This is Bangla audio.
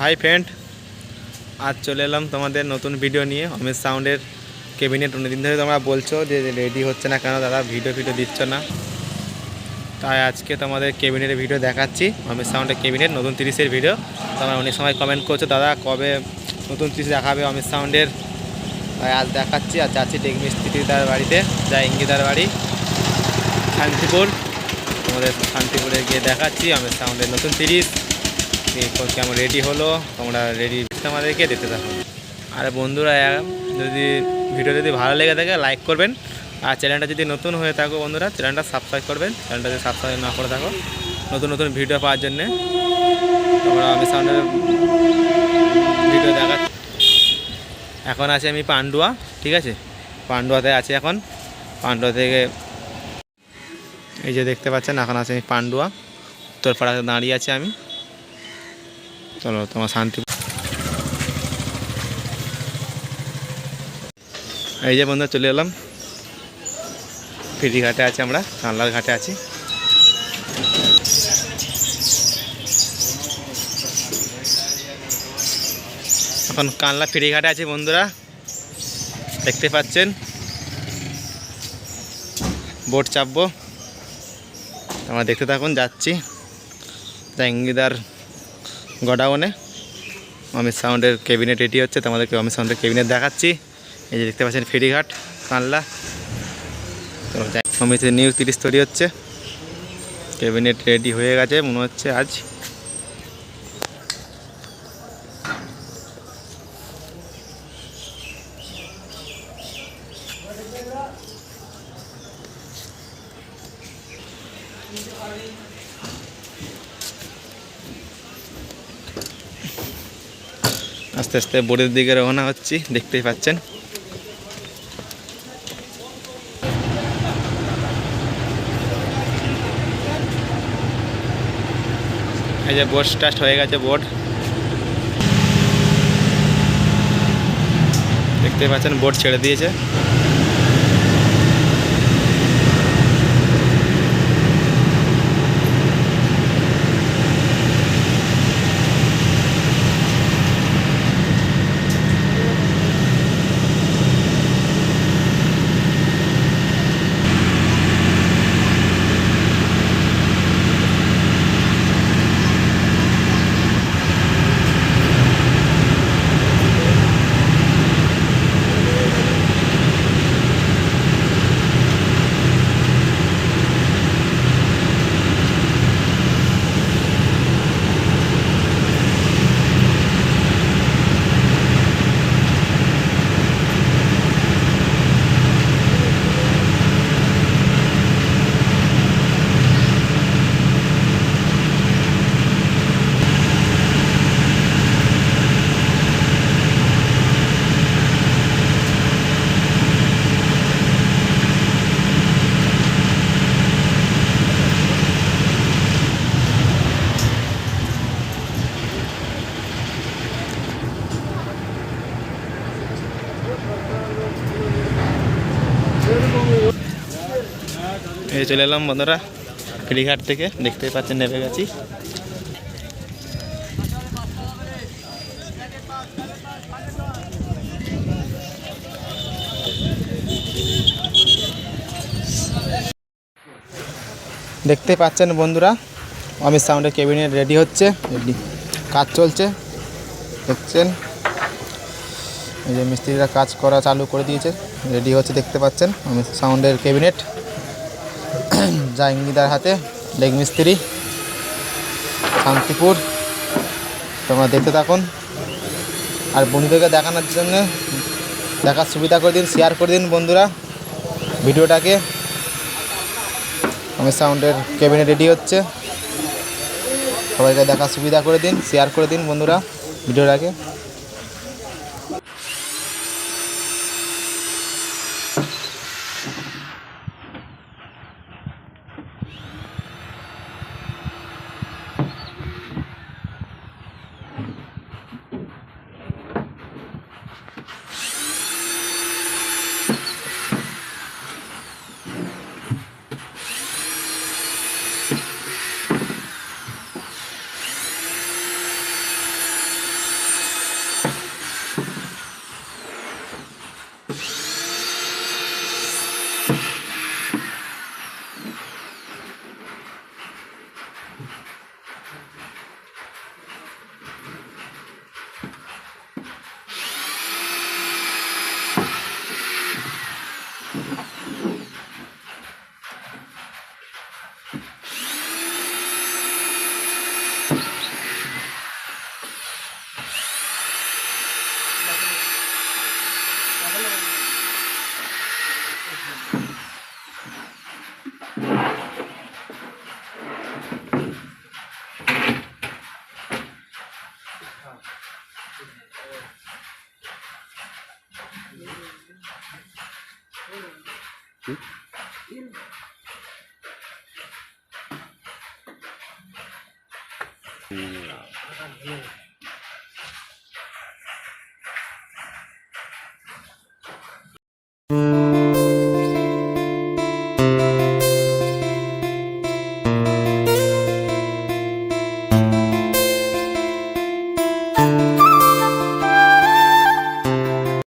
হাই ফ্রেন্ড আজ চলে এলাম তোমাদের নতুন ভিডিও নিয়ে। অমিত সাউন্ডের কেবিনেট অনেকদিন ধরে তোমরা বলছো যে রেডি হচ্ছে না কেন, দাদা? ভিডিও ভিডিও দিচ্ছ না। তাই আজকে তোমাদের কেবিনেটের ভিডিও দেখাচ্ছি। অমিত সাউন্ডের কেবিনেট নতুন তিরিশের ভিডিও তোমরা অনেক সময় কমেন্ট করছ, দাদা, কবে নতুন তিরিশ দেখাবে অমিত সাউন্ডের তাই আজ দেখাচ্ছি। আর যাচ্ছি টেক মিস্ত্রিদার বাড়িতে যা ইঙ্গিদার বাড়ি, শান্তিপুর। তোমাদের শান্তিপুরে গিয়ে দেখাচ্ছি অমিত সাউন্ডের নতুন তিরিশ। কেমন রেডি হলো, তোমরা রেডি আমাদেরকে দেখতে থাকো। আর বন্ধুরা যদি ভিডিও যদি ভালো লেগে থাকে লাইক করবেন। আর চ্যানেলটা যদি নতুন হয়ে থাকো বন্ধুরা চ্যানেলটা সাবস্ক্রাইব করবেন। চ্যানেলটা যদি সাবস্ক্রাইব না করে থাকো, নতুন নতুন ভিডিও পাওয়ার জন্যে তোমরা আমি সাউন্ডের ভিডিও দেখা এখন আছে আমি পান্ডুয়া, ঠিক আছে? পান্ডুয়াতে আছি এখন। পান্ডুয়া থেকে এই যে দেখতে পাচ্ছেন, এখন আছে আমি পান্ডুয়া। উত্তরপাড়াতে দাঁড়িয়ে আছি আমি। চলো, তোমার শান্তি। এই যে বন্ধু চলে এলাম। ফেরিঘাটে আছি আমরা, কানলার ঘাটে আছি। এখন কানলা ফেরিঘাটে আছি বন্ধুরা, দেখতে পাচ্ছেন। বোট চাপবো। তোমরা দেখতে থাকুন, যাচ্ছি। জাঙ্গিদার গডাউনে। অমিত সাউন্ডের ক্যাবিনেট এটি হচ্ছে, তোমাদেরকে অমিত সাউন্ডের ক্যাবিনেট দেখাচ্ছি। এই যে দেখতে পাচ্ছেন ফেরিঘাট, কানলা। তো অমিতের নিউ তিরিশ তৈরি হচ্ছে। ক্যাবিনেট রেডি হয়ে গেছে, মনে হচ্ছে আজ। আস্তে আস্তে বোর্ডের দিকে রওনা হচ্ছি, দেখতেই পাচ্ছেন। এই যে বোর্ড স্টার্ট হয়ে গেছে বোর্ড দেখতেই পাচ্ছেন বোর্ড ছেড়ে দিয়েছে। এই চলে এলাম বন্ধুরা ফেরিঘাট থেকে, দেখতেই পাচ্ছেন নেমে গেছি। দেখতে পাচ্ছেন বন্ধুরা, অমিত সাউন্ডের কেবিনেট রেডি হচ্ছে কাজ চলছে, দেখছেন? এই যে মিস্ত্রিরা কাজ করা চালু করে দিয়েছে, রেডি হচ্ছে, দেখতে পাচ্ছেন অমিত সাউন্ডের কেবিনেট জাহাঙ্গীদার হাতে, লেগ মিস্ত্রি, শান্তিপুর। তোমরা দেখতে থাকুন। আর বন্ধুদেরকে দেখানোর জন্য দেখার সুবিধা করে দিন শেয়ার করে দিন বন্ধুরা ভিডিওটাকে। অমিত সাউন্ডের ক্যাবিনে রেডি হচ্ছে। সবাইকে দেখার সুবিধা করে দিন শেয়ার করে দিন বন্ধুরা ভিডিওটাকে। Mm-hmm. 嗯。嗯嗯